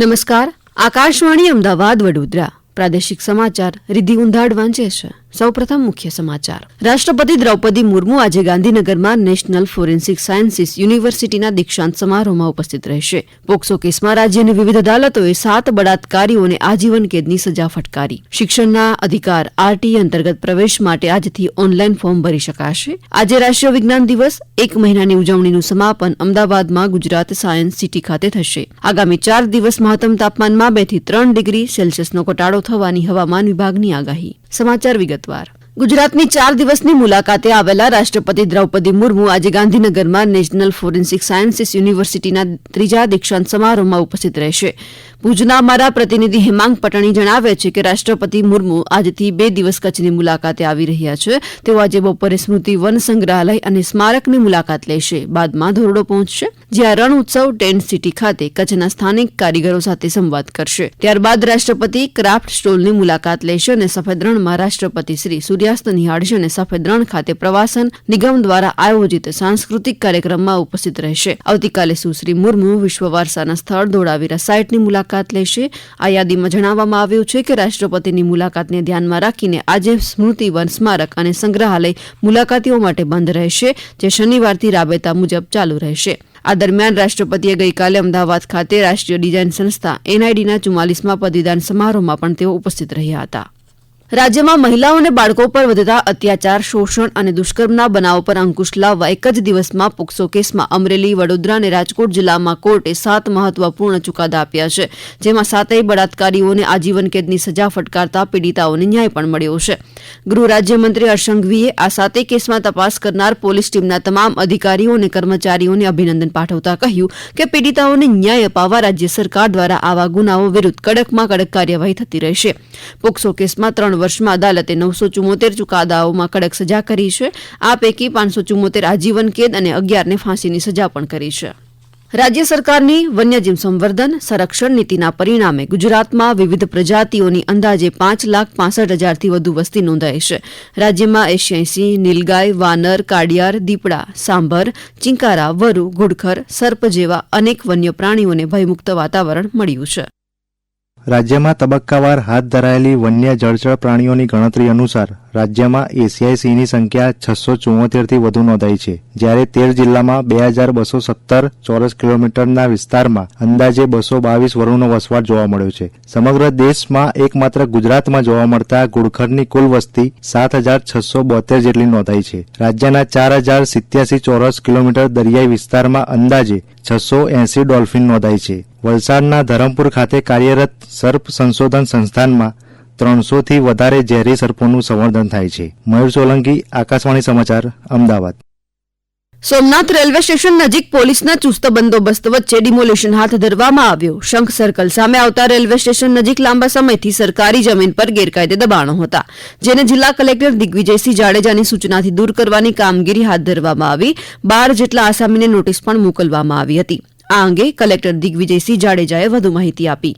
નમસ્કાર. આકાશવાણી અમદાવાદ વડોદરા. પ્રાદેશિક સમાચાર રિધિ ઉંધાડ વાંચે છે સૌપ્રથમ મુખ્ય સમાચાર. રાષ્ટ્રપતિ દ્રૌપદી મુર્મુ આજે ગાંધીનગરમાં નેશનલ ફોરેન્સિક સાયન્સીસ યુનિવર્સિટીના દીક્ષાંત સમારોહમાં ઉપસ્થિત રહેશે. પોક્સો કેસમાં રાજ્યની વિવિધ અદાલતોએ સાત બળાત્કારીઓને આજીવન કેદની સજા ફટકારી. શિક્ષણના અધિકાર આરટી અંતર્ગત પ્રવેશ માટે આજથી ઓનલાઈન ફોર્મ ભરી શકાશે. આજે રાષ્ટ્રીય વિજ્ઞાન દિવસ, એક મહિનાની ઉજવણીનું સમાપન અમદાવાદમાં ગુજરાત સાયન્સ સિટી ખાતે થશે. આગામી ચાર દિવસ મહત્તમ તાપમાનમાં બેથી ત્રણ ડિગ્રી સેલ્સિયસનો ઘટાડો થવાની હવામાન વિભાગની આગાહી. સમાચાર વિગતવાર. ગુજરાતની ચાર દિવસની મુલાકાતે આવેલા રાષ્ટ્રપતિ દ્રૌપદી મુર્મુ આજે ગાંધીનગરમાં નેશનલ ફોરેન્સિક સાયન્સીસ યુનિવર્સિટીના ત્રીજા દીક્ષાંત સમારોહમાં ઉપસ્થિત રહેશે. ભુજના અમારા પ્રતિનિધિ હેમાંગ પટણી જણાવે છે કે રાષ્ટ્રપતિ મુર્મુ આજથી બે દિવસ કચ્છની મુલાકાતે આવી રહ્યા છે. તેઓ આજે બપોરે સ્મૃતિ વન સંગ્રહાલય અને સ્મારકની મુલાકાત લેશે. બાદમાં ધોરડો પહોંચશે, જ્યાં રણ ઉત્સવ ટેન્ટ સિટી ખાતે કચ્છના સ્થાનિક કારીગરો સાથે સંવાદ કરશે. ત્યારબાદ રાષ્ટ્રપતિ ક્રાફ્ટ સ્ટોલની મુલાકાત લેશે અને સફેદ રણમાં રાષ્ટ્રપતિ શ્રી સૂર્યાસ્ત નિહાળશે અને સફેદ રણ ખાતે પ્રવાસન નિગમ દ્વારા આયોજિત સાંસ્કૃતિક કાર્યક્રમમાં ઉપસ્થિત રહેશે. આવતીકાલે સુશ્રી મુર્મુ વિશ્વ વારસાના સ્થળ ધોળાવીરા સાઇટની મુલાકાત લેશે. આ યાદીમાં જણાવવામાં આવ્યું છે કે રાષ્ટ્રપતિની મુલાકાતને ધ્યાનમાં રાખીને આજે સ્મૃતિ વન સ્મારક અને સંગ્રહાલય મુલાકાતીઓ માટે બંધ રહેશે, જે શનિવારથી રાબેતા મુજબ ચાલુ રહેશે. આ દરમિયાન રાષ્ટ્રપતિએ ગઈકાલે અમદાવાદ ખાતે રાષ્ટ્રીય ડિઝાઇન સંસ્થા એનઆઈડીના ચુમ્માલીસમાં પદવીદાન સમારોહમાં પણ તેઓ ઉપસ્થિત રહ્યા હતા. રાજ્યમાં મહિલાઓ અને બાળકો પર વધતા અત્યાચાર, શોષણ અને દુષ્કર્મના બનાવો પર અંકુશ લાવવા એક જ દિવસમાં પોક્સો કેસમાં અમરેલી, વડોદરા અને રાજકોટ જિલ્લામાં કોર્ટે સાત મહત્વપૂર્ણ ચુકાદા આપ્યા છે, જેમાં સાતેય બળાત્કારીઓને આજીવન કેદની સજા ફટકારતા પીડિતાઓને ન્યાય પણ મળ્યો છે. ગૃહ રાજ્યમંત્રી હર્ષંઘવીએ આ સાતેય કેસમાં તપાસ કરનાર પોલીસ ટીમના તમામ અધિકારીઓ અને કર્મચારીઓને અભિનંદન પાઠવતા કહ્યું કે પીડિતાઓને ન્યાય અપાવવા રાજ્ય સરકાર દ્વારા આવા ગુનાઓ વિરુદ્ધ કડકમાં કડક કાર્યવાહી થતી રહેશે. પોક્સો કેસમાં ત્રણ વર્ષમાં અદાલતે નવસો ચુમ્મોતેર ચુકાદાઓમાં કડક સજા કરી છે. આ પૈકી પાંચસો ચુમ્મોતેર આજીવન કેદ અને અગિયારને ફાંસીની સજા પણ કરી છે. રાજ્ય સરકારની વન્યજીવ સંવર્ધન સંરક્ષણ નીતિના પરિણામે ગુજરાતમાં વિવિધ પ્રજાતિઓની અંદાજે પાંચ લાખ પાસઠ હજારથી વધુ વસ્તી નોંધાઈ છે. રાજ્યમાં એશિયાસી નીલગાય, વાનર, કાડિયાર, દીપડા, સાંભર, ચિંકારા, વરુ, ઘુડખર, સર્પ જેવા અનેક વન્ય પ્રાણીઓને ભયમુક્ત વાતાવરણ મળ્યું છે. રાજ્યમાં તબક્કાવાર હાથ ધરાયેલી વન્ય જળચર પ્રાણીઓની ગણતરી અનુસાર રાજ્યમાં એશિયાઈ સિંહની સંખ્યા છસો ચુમ્મોતેરથી વધુ નોંધાઈ છે. જ્યારે તેર જિલ્લામાં બે હજાર બસો સત્તર ચોરસ કિલોમીટરના વિસ્તારમાં અંદાજે બસો બાવીસ વરુનો વસવાટ જોવા મળ્યો છે. સમગ્ર દેશમાં એકમાત્ર ગુજરાતમાં જોવા મળતા ઘુડખરની કુલ વસ્તી સાત હજાર છસો બોતેર જેટલી નોંધાઈ છે. રાજ્યના ચાર હજાર સિત્યાસી ચોરસ કિલોમીટર દરિયાઈ વિસ્તારમાં અંદાજે છસો એંસી ડોલ્ફિન નોંધાઈ છે. વલસાડના ધરમપુર ખાતે કાર્યરત સર્પ સંશોધન સંસ્થાનમાં ત્રણસોથી વધારે ઝેરી સર્પોનું સંવર્ધન થાય છે. મયુર સોલંકી, આકાશવાણી સમાચાર, અમદાવાદ. સોમનાથ રેલવે સ્ટેશન નજીક પોલીસના ચુસ્ત બંદોબસ્ત વચ્ચે ડિમોલિશન હાથ ધરવામાં આવ્યો. શંખ સર્કલ સામે આવતા રેલવે સ્ટેશન નજીક લાંબા સમયથી સરકારી જમીન પર ગેરકાયદે દબાણો હતા, જેને જિલ્લા કલેક્ટર દિગ્વિજયસિંહ જાડેજાની સૂચનાથી દૂર કરવાની કામગીરી હાથ ધરવામાં આવી. બાર જેટલા આસામીને નોટિસ પણ મોકલવામાં આવી હતી. આ અંગે કલેક્ટર દિગ્વિજયસિંહ જાડેજાએ વધુ માહિતી આપી.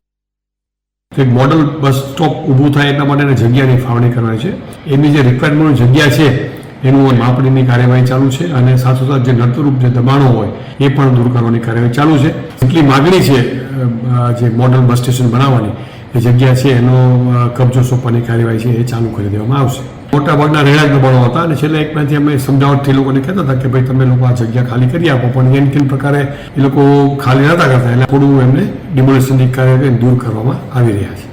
એક મોડલ બસ સ્ટોપ ઊભું થાય એટલા માટેની જગ્યાની ફાળવણી કરવાની છે. એની જે રિક્વાયરમેન્ટ જગ્યા છે, એનું માપણીની કાર્યવાહી ચાલુ છે અને સાથોસાથ જે નર્તરૂપ જે દબાણો હોય, એ પણ દૂર કરવાની કાર્યવાહી ચાલુ છે. એટલી માગણી છે જે મોડલ બસ સ્ટેશન બનાવવાની એ જગ્યા છે એનો કબજો સોંપવાની કાર્યવાહી છે એ ચાલુ કરી દેવામાં આવશે. મોટાભાગના રહેણાંક દબાણો હતા અને છેલ્લા એક મહિનાથી અમે સમજાવટથી લોકોને કહેતા હતા કે ભાઈ તમે લોકો આ જગ્યા ખાલી કરી આપો, પણ એમ કેમ પ્રકારે એ લોકો ખાલી નતા કરતા. એટલે થોડું એમને ડિમોલેશનની કાર્ય દૂર કરવામાં આવી રહ્યા છે.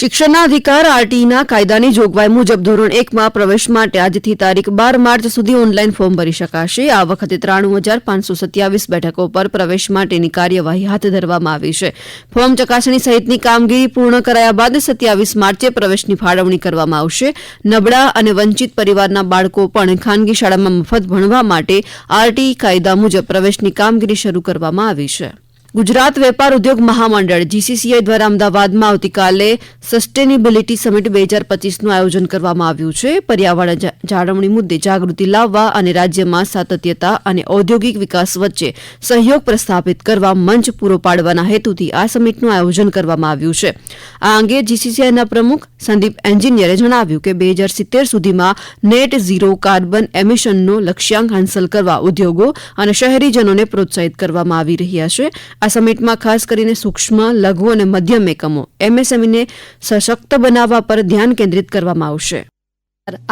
શિક્ષણના અધિકાર આરટીઈના કાયદાની જોગવાઈ મુજબ ધોરણ એકમાં પ્રવેશ માટે આજથી તારીખ બાર માર્ચ સુધી ઓનલાઈન ફોર્મ ભરી શકાશે. આ વખતે ત્રાણું હજાર પાંચસો સત્યાવીસ બેઠકો પર પ્રવેશ માટેની કાર્યવાહી હાથ ધરવામાં આવી છે. ફોર્મ ચકાસણી સહિતની કામગીરી પૂર્ણ કરાયા બાદ સત્યાવીસ માર્ચે પ્રવેશની ફાળવણી કરવામાં આવશે. નબળા અને વંચિત પરિવારના બાળકો પણ ખાનગી શાળામાં મફત ભણવા માટે આરટીઈ કાયદા મુજબ પ્રવેશની કામગીરી શરૂ કરવામાં આવી છે. ગુજરાત વેપાર ઉદ્યોગ મહામંડળ, જીસીસીઆઈ દ્વારા અમદાવાદમાં આવતીકાલે સસ્ટેનેબિલિટી સમિટ બે હજાર પચીસનું આયોજન કરવામાં આવ્યું છે. પર્યાવરણ જાળવણી મુદ્દે જાગૃતિ લાવવા અને રાજ્યમાં સાતત્યતા અને ઔદ્યોગિક વિકાસ વચ્ચે સહયોગ પ્રસ્થાપિત કરવા મંચ પૂરો પાડવાના હેતુથી આ સમિટનું આયોજન કરવામાં આવ્યું છે. આ અંગે જીસીસીઆઈના પ્રમુખ સંદીપ એન્જિનિયરે જણાવ્યું કે બે હજાર સિત્તેર સુધીમાં નેટ ઝીરો કાર્બન એમિશનનો લક્ષ્યાંક હાંસલ કરવા ઉદ્યોગો અને શહેરીજનોને પ્રોત્સાહિત કરવામાં આવી રહ્યા છે. આ સમિટમાં ખાસ કરીને સૂક્ષ્મ, લઘુ અને મધ્યમ એકમો એમએસએમઈને સશક્ત બનાવવા પર ધ્યાન કેન્દ્રિત કરવામાં આવશે.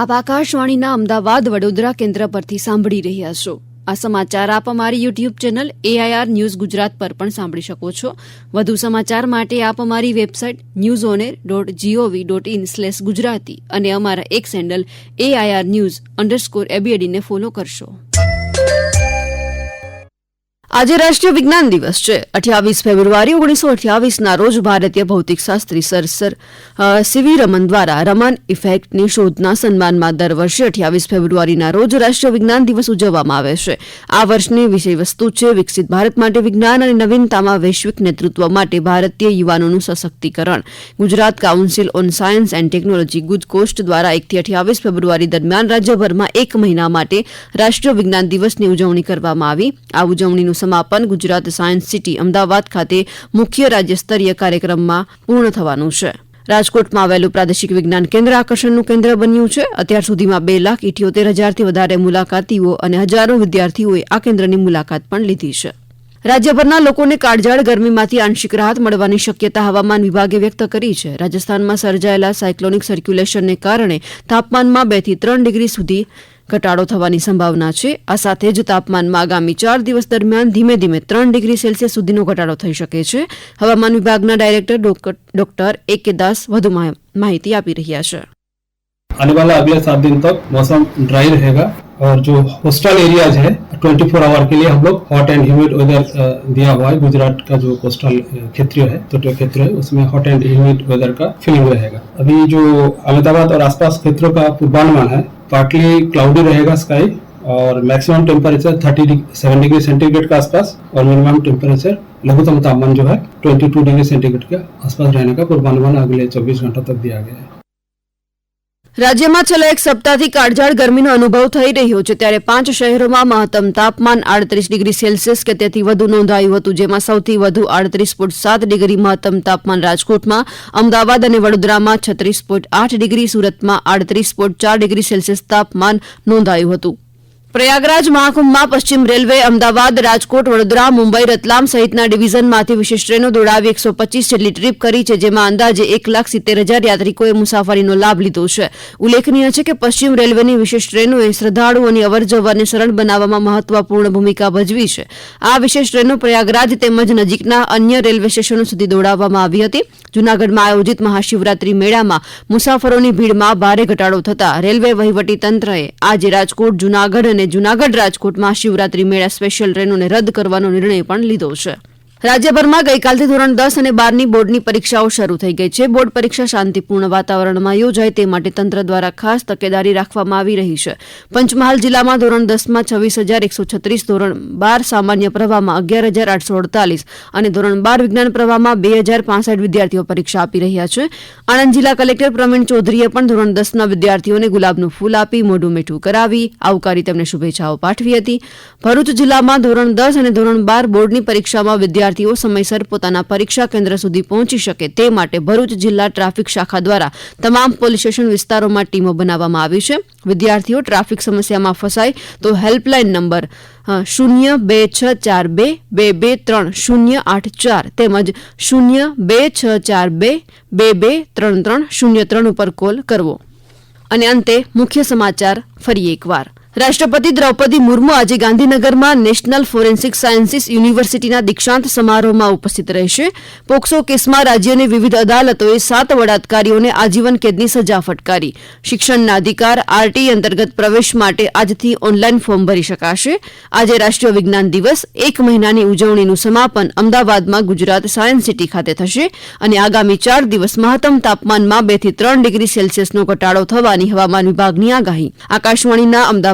આપ આકાશવાણીના અમદાવાદ વડોદરા કેન્દ્ર પરથી સાંભળી રહ્યા છો. આ સમાચાર આપ અમારી YouTube channel AIR news Gujarat પર પણ સાંભળી શકો છો. વધુ સમાચાર માટે આપ અમારી website news on air dot G O V dot in slash Gujarati અને અમારા એક સેન્ડલ એઆઈઆર ન્યૂઝ અંડરસ્કોર એબીએડીને ફોલો કરશો. આજે રાષ્ટ્રીય વિજ્ઞાન દિવસ છે. અઠ્યાવીસ ફેબ્રુઆરી ઓગણીસો અઠ્યાવીસના રોજ ભારતીય ભૌતિકશાસ્ત્રી sir sir C V Raman દ્વારા રમન ઇફેક્ટની શોધના સન્માનમાં દર વર્ષે અઠ્યાવીસ ફેબ્રુઆરીના રોજ રાષ્ટ્રીય વિજ્ઞાન દિવસ ઉજવવામાં આવે છે. આ વર્ષની વિષયવસ્તુ છે વિકસિત ભારત માટે વિજ્ઞાન અને નવીનતામાં વૈશ્વિક નેતૃત્વ માટે ભારતીય યુવાનોનું સશક્તિકરણ. Gujarat council on science and technology ગુજકોસ્ટ દ્વારા એકથી અઠ્યાવીસ ફેબ્રુઆરી દરમિયાન રાજ્યભરમાં એક મહિના માટે રાષ્ટ્રીય વિજ્ઞાન દિવસની ઉજવણી કરવામાં આવી. આ ઉજવણીનું સમાપન ગુજરાત સાયન્સ સિટી અમદાવાદ ખાતે મુખ્ય રાજ્યસ્તરીય કાર્યક્રમમાં પૂર્ણ થવાનું છે. રાજકોટમાં આવેલું પ્રાદેશિક વિજ્ઞાન કેન્દ્ર આકર્ષણનું કેન્દ્ર બન્યું છે. અત્યાર સુધીમાં બે લાખ ઇઠ્યોતેર હજારથી વધારે મુલાકાતીઓ અને હજારો વિદ્યાર્થીઓએ આ કેન્દ્રની મુલાકાત પણ લીધી છે. રાજ્યભરના લોકોને કાળઝાળ ગરમીમાંથી આંશિક રાહત મળવાની શક્યતા હવામાન વિભાગે વ્યક્ત કરી છે. રાજસ્થાનમાં સર્જાયેલા સાયક્લોનિક સર્ક્યુલેશનને કારણે તાપમાનમાં બેથી ત્રણ ડિગ્રી સુધી ઘટાડો થવાની સંભાવના છે આ સાથે જ તાપમાનમાં આગામી ચાર દિવસ દરમિયાન ધીમે ધીમે ત્રણ ડિગ્રી સેલ્સિયસ સુધીનો ઘટાડો થઈ શકે છે હવામાન વિભાગના ડાયરેક્ટર ડોક્ટર એ કે દાસ વધુ મા- માહિતી આપી રહ્યા છે आने वाला अगले सात दिन तक मौसम ड्राई रहेगा और जो कोस्टल एरियाज है 24 फोर आवर के लिए हम लोग हॉट एंड ह्यूमिड वेदर दिया हुआ है गुजरात का जो कोस्टल क्षेत्र है तटीय क्षेत्र है उसमें हॉट एंड ह्यूमिड वेदर का फीलिंग रहेगा अभी जो अहमदाबाद और आसपास क्षेत्रों का पूर्वानुमान है पार्टली क्लाउडी रहेगा स्काई और maximum temperature thirty seven degree centigrade के आसपास और मिनिमम टेम्परेचर लघुत्तम तापमान जो है ट्वेंटी टू डिग्री सेंटीग्रेड के आसपास रहने का पूर्वानुमान अगले चौबीस घंटों तक दिया गया है રાજ્યમાં છેલ્લા એક સપ્તાહથી કાળઝાળ ગરમીનો અનુભવ થઈ રહ્યો છે. ત્યારે પાંચ શહેરોમાં મહત્તમ તાપમાન આડત્રીસ ડિગ્રી સેલ્સિયસ કે તેથી વધુ નોંધાયું હતું, જેમાં સૌથી વધુ આડત્રીસ પોઈન્ટ સાત ડિગ્રી મહત્તમ તાપમાન રાજકોટમાં, અમદાવાદ અને વડોદરામાં છત્રીસ પોઈન્ટ આઠ ડિગ્રી સુરતમાં આડત્રીસ પોઈન્ટ ચાર ડિગ્રી સેલ્સિયસ તાપમાન નોંધાયું હતું. પ્રયાગરાજ મહાકુંભમાં પશ્ચિમ રેલવે, અમદાવાદ, રાજકોટ, વડોદરા, મુંબઈ, રતલામ સહિતના ડિવિઝનમાંથી વિશેષ ટ્રેનો દોડાવી એકસો પચીસ જેટલી ટ્રીપ કરી છે, જેમાં અંદાજે એક લાખ સિત્તેર હજાર યાત્રિકોએ મુસાફરીનો લાભ લીધો છે. ઉલ્લેખનીય છે કે પશ્ચિમ રેલવેની વિશેષ ટ્રેનોએ શ્રદ્ધાળુઓની અવરજવરને સરળ બનાવવામાં મહત્વપૂર્ણ ભૂમિકા ભજવી છે. આ વિશેષ ટ્રેનો પ્રયાગરાજ તેમજ નજીકના અન્ય રેલવે સ્ટેશનો સુધી દોડાવવામાં આવી હતી. જૂનાગઢમાં આયોજિત મહાશિવરાત્રી મેળામાં મુસાફરોની ભીડમાં ભારે ઘટાડો થતા રેલવે વહીવટી તંત્રએ આજે રાજકોટ, જૂનાગઢ અને જૂનાગઢ રાજકોટમાં શિવરાત્રી મેળા સ્પેશિયલ ટ્રેનોને રદ કરવાનો નિર્ણય પણ લીધો છે. રાજ્યભરમાં ગઈકાલથી ધોરણ દસ અને બારની બોર્ડની પરીક્ષાઓ શરૂ થઈ ગઈ છે. બોર્ડ પરીક્ષા શાંતિપૂર્ણ વાતાવરણમાં યોજાય તે માટે તંત્ર દ્વારા ખાસ તકેદારી રાખવામાં આવી રહી છે. પંચમહાલ જિલ્લામાં ધોરણ દસમાં છવ્વીસ હજાર એકસો છત્રીસ, ધોરણ બાર સામાન્ય પ્રવાહમાં અગિયાર હજાર આઠસો અડતાલીસ અને ધોરણ બાર વિજ્ઞાન પ્રવાહમાં બે હજાર પાસઠ વિદ્યાર્થીઓ પરીક્ષા આપી રહ્યા છે. આણંદ જિલ્લા કલેક્ટર પ્રવીણ ચૌધરીએ પણ ધોરણ દસના વિદ્યાર્થીઓને ગુલાબનું ફૂલ આપી મોઢું મીઠું કરાવી આવકારી તેમને શુભેચ્છાઓ પાઠવી હતી. ભરૂચ જિલ્લામાં ધોરણ દસ અને ધોરણ બાર બોર્ડની પરીક્ષામાં વિદ્યાર્થીઓ સમયસર પોતાના પરીક્ષા કેન્દ્ર સુધી પહોંચી શકે તે માટે ભરૂચ જિલ્લા ટ્રાફિક શાખા દ્વારા તમામ પોલીસ સ્ટેશન વિસ્તારોમાં ટીમો બનાવવામાં આવી છે. વિદ્યાર્થીઓ ટ્રાફિક સમસ્યામાં ફસાય તો હેલ્પલાઇન નંબર શૂન્ય બે છ ચાર બે બે બે ત્રણ શૂન્ય આઠ ચાર તેમજ શૂન્ય બે છ ચાર બે બે બે ત્રણ ત્રણ શૂન્ય ત્રણ ઉપર કોલ કરવો. અને અંતે મુખ્ય સમાચાર ફરી એકવાર. રાષ્ટ્રપતિ દ્રૌપદી મુર્મુ આજે ગાંધીનગરમાં નેશનલ ફોરેન્સિક સાયન્સીસ યુનિવર્સિટીના દીક્ષાંત સમારોહમાં ઉપસ્થિત રહેશે. પોક્સો કેસમાં રાજ્યની વિવિધ અદાલતોએ સાત વડાધિકારીઓને આજીવન કેદની સજા ફટકારી. શિક્ષણના અધિકાર આરટીઈ અંતર્ગત પ્રવેશ માટે આજથી ઓનલાઈન ફોર્મ ભરી શકાશે. આજે રાષ્ટ્રીય વિજ્ઞાન દિવસ, એક મહિનાની ઉજવણીનું સમાપન અમદાવાદમાં ગુજરાત સાયન્સ સિટી ખાતે થશે અને આગામી ચાર દિવસ મહત્તમ તાપમાનમાં બેથી ત્રણ ડિગ્રી સેલ્સિયસનો ઘટાડો થવાની હવામાન વિભાગની આગાહી. આકાશવાણીના